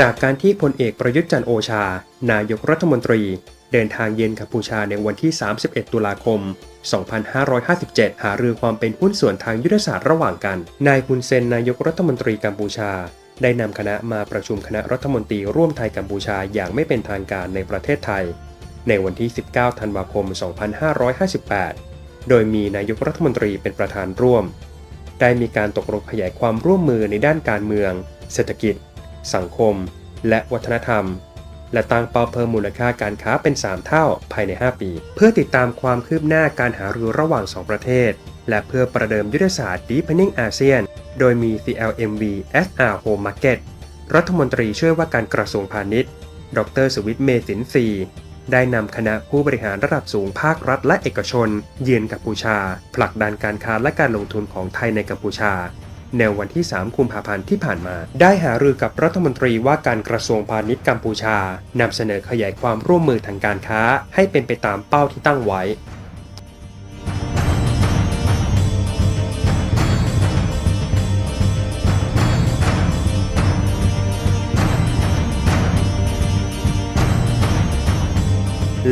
จากการที่พลเอกประยุทธ์จันโอชา นายกรัฐมนตรี เดินทางเยือนกัมพูชาในวันที่ 31 ตุลาคม 2557 หารือความเป็นหุ้นส่วนทางยุทธศาสตร์ระหว่างกัน นายฮุนเซนนายกรัฐมนตรีกัมพูชา ได้นำคณะมาประชุมคณะรัฐมนตรีร่วมไทยกัมพูชาอย่างไม่เป็นทางการในประเทศไทย ในวันที่ 19 ธันวาคม 2558 โดยมีนายกรัฐมนตรีเป็นประธานร่วม ได้มีการตกลงขยายความร่วมมือในด้านการเมือง เศรษฐกิจ สังคม และวัฒนธรรม และตั้งเป้าเพิ่มมูลค่าการค้าเป็น 3 เท่าภายใน 5 ปี เพื่อติดตามความคืบหน้าการหารือระหว่าง 2 ประเทศ และเพื่อประเดิมยุทธศาสตร์ Deepening ASEAN โดยมี CLMV SR Home Market รัฐมนตรีช่วยว่าการกระทรวงพาณิชย์ ดรสวิทย์เมสินทรีได้นำคณะผู้บริหารระดับสูงภาครัฐและเอกชน เยือนกัมพูชา ผลักดันการค้าและการลงทุนของไทยในกัมพูชา ในวันที่ 3 กุมภาพันธ์ที่ผ่านมา ได้หารือกับรัฐมนตรีว่าการกระทรวงพาณิชย์กัมพูชา นำเสนอขยายความร่วมมือทางการค้า ให้เป็นไปตามเป้าที่ตั้งไว้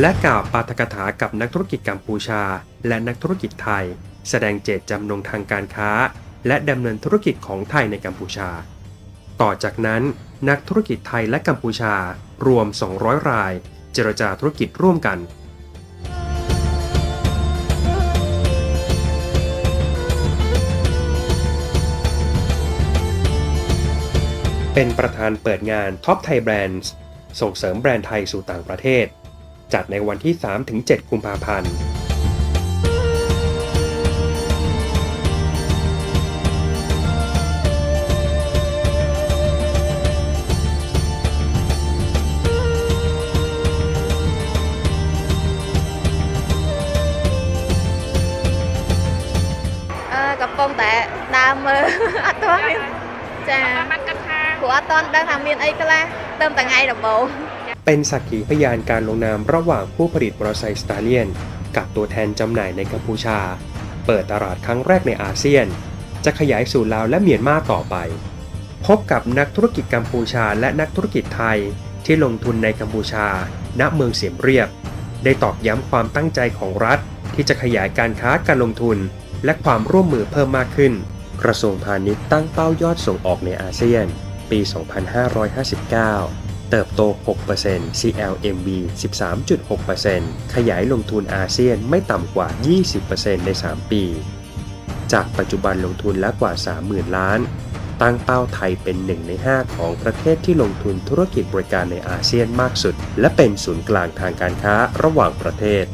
และกล่าวปาฐกถากับนักธุรกิจกัมพูชา และนักธุรกิจไทย แสดงเจตจำนงทางการค้า และดำเนินธุรกิจของไทยในกัมพูชา ต่อจากนั้นนักธุรกิจไทยและกัมพูชารวม 200 ราย เจรจาธุรกิจร่วมกัน เป็นประธานเปิดงาน Top Thai Brands ส่งเสริมแบรนด์ไทยสู่ต่างประเทศ จัดในวันที่ 3-7 กุมภาพันธ์ ដើរមើល អត់ទាន់មានចា បានគិតថា ព្រោះអត់ទាន់ដឹងថាមានអីខ្លះទៅតែថ្ងៃដំបូង เป็นสักขีพยานการลงนามระหว่างผู้ผลิตมอเตอร์ไซค์สตาเลียน กับตัวแทนจำหน่ายในกัมพูชา เปิดตลาดครั้งแรกในอาเซียน จะขยายสู่ลาวและเมียนมาต่อไป พบกับนักธุรกิจกัมพูชาและนักธุรกิจไทย ที่ลงทุนในกัมพูชา ณเมืองเสียมเรียบ ได้ตอกย้ำความตั้งใจของรัฐ ที่จะขยายการค้าการลงทุน และความร่วมมือเพิ่มมากขึ้น กระทรวงพาณิชย์ตั้งเป้ายอดส่งออกในอาเซียน ปี 2559 เติบโต 6% CLMV 13.6%ขยายลงทุนอาเซียนไม่ต่ำกว่า 20%ใน 3 ปี จากปัจจุบันลงทุนแล้วกว่า 30,000 ล้าน ตั้งเป้าไทยเป็นหนึ่งใน 5 ของประเทศที่ลงทุนธุรกิจบริการในอาเซียนมากสุด และเป็นศูนย์กลางทางการค้าระหว่างประเทศ